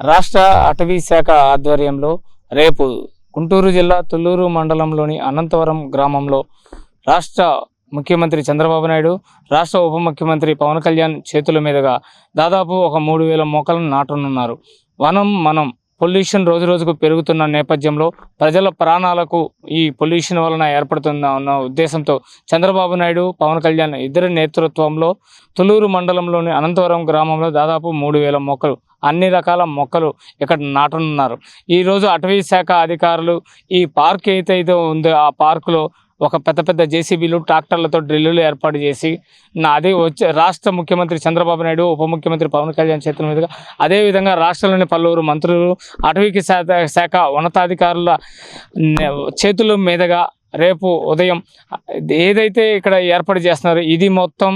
రాష్ట్ర అటవీ శాఖ ఆధ్వర్యంలో రేపు గుంటూరు జిల్లా తుళ్ళూరు మండలంలోని అనంతవరం గ్రామంలో రాష్ట్ర ముఖ్యమంత్రి చంద్రబాబు నాయుడు రాష్ట్ర ఉప ముఖ్యమంత్రి పవన్ కళ్యాణ్ చేతుల మీదుగా దాదాపు ఒక మూడు వేల మొక్కలను నాటనున్నారు. వనం మనం పొల్యూషన్ రోజు రోజుకు పెరుగుతున్న నేపథ్యంలో ప్రజల ప్రాణాలకు ఈ పొల్యూషన్ వలన ఏర్పడుతున్న ఉన్న ఉద్దేశంతో చంద్రబాబు నాయుడు పవన్ కళ్యాణ్ ఇద్దరి నేతృత్వంలో తులూరు మండలంలోని అనంతవరం గ్రామంలో దాదాపు మూడు వేల మొక్కలు అన్ని రకాల మొక్కలు ఇక్కడ నాటనున్నారు. ఈరోజు అటవీ శాఖ అధికారులు ఈ పార్క్ ఏదైతే ఉందో ఆ పార్కులో ఒక పెద్ద పెద్ద జేసీబీలు ట్రాక్టర్లతో డ్రిల్లులు ఏర్పాటు చేసి నా అదే వచ్చే రాష్ట్ర ముఖ్యమంత్రి చంద్రబాబు నాయుడు ఉప ముఖ్యమంత్రి పవన్ కళ్యాణ్ చేతుల మీదుగా అదేవిధంగా రాష్ట్రంలోని పలువురు మంత్రులు అటవీకి శాఖ శాఖ ఉన్నతాధికారుల నే- చేతుల మీదుగా రేపు ఉదయం ఏదైతే ఇక్కడ ఏర్పాటు చేస్తున్నారో ఇది మొత్తం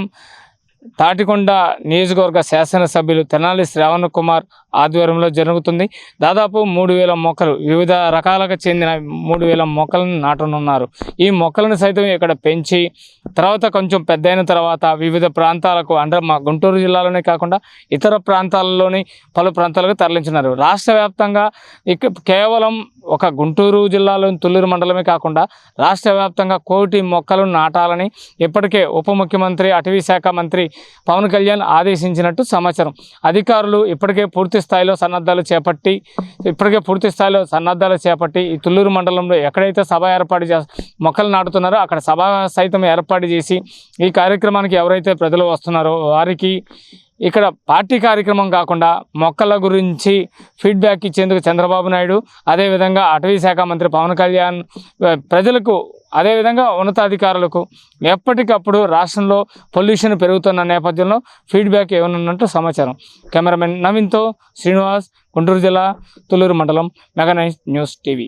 తాటికొండ నియోజకవర్గ శాసనసభ్యులు తెనాలి శ్రావణ్ కుమార్ ఆధ్వర్యంలో జరుగుతుంది. దాదాపు మూడు వేల మొక్కలు వివిధ రకాలకు చెందిన మూడు వేల మొక్కలను నాటనున్నారు. ఈ మొక్కలను సైతం ఇక్కడ పెంచి తర్వాత కొంచెం పెద్దయిన తర్వాత వివిధ ప్రాంతాలకు అంటే మా గుంటూరు జిల్లాలోనే కాకుండా ఇతర ప్రాంతాలలోని పలు ప్రాంతాలకు తరలించినారు. రాష్ట్ర వ్యాప్తంగా ఇక కేవలం ఒక గుంటూరు జిల్లాలోని తుళ్ళూరు మండలమే కాకుండా రాష్ట్ర వ్యాప్తంగా కోటి మొక్కలు నాటాలని ఇప్పటికే ఉప ముఖ్యమంత్రి అటవీ శాఖ మంత్రి పవన్ కళ్యాణ్ ఆదేశించినట్టు సమాచారం. అధికారులు ఇప్పటికే పూర్తి స్థాయిలో సన్నద్ధాలు చేపట్టి ఇప్పటికే పూర్తి స్థాయిలో సన్నద్ధాలు చేపట్టి ఈ తుళ్ళూరు మండలంలో ఎక్కడైతే సభ ఏర్పాటు చే మొక్కలు నాటుతున్నారో అక్కడ సభ సైతం ఏర్పాటు చేసి ఈ కార్యక్రమానికి ఎవరైతే ప్రజలు వస్తున్నారో వారికి ఇక్కడ పార్టీ కార్యక్రమం కాకుండా మొక్కల గురించి ఫీడ్బ్యాక్ ఇచ్చేందుకు చంద్రబాబు నాయుడు అదేవిధంగా అటవీ శాఖ మంత్రి పవన్ కళ్యాణ్ ప్రజలకు అదేవిధంగా ఉన్నతాధికారులకు ఎప్పటికప్పుడు రాష్ట్రంలో పొల్యూషన్ పెరుగుతున్న నేపథ్యంలో ఫీడ్బ్యాక్ ఏమనున్నట్టు సమాచారం. కెమెరామెన్ నవీన్తో శ్రీనివాస్ గుంటూరు జిల్లా తుళ్ళూరు మండలం మెగా న్యూస్ టీవీ.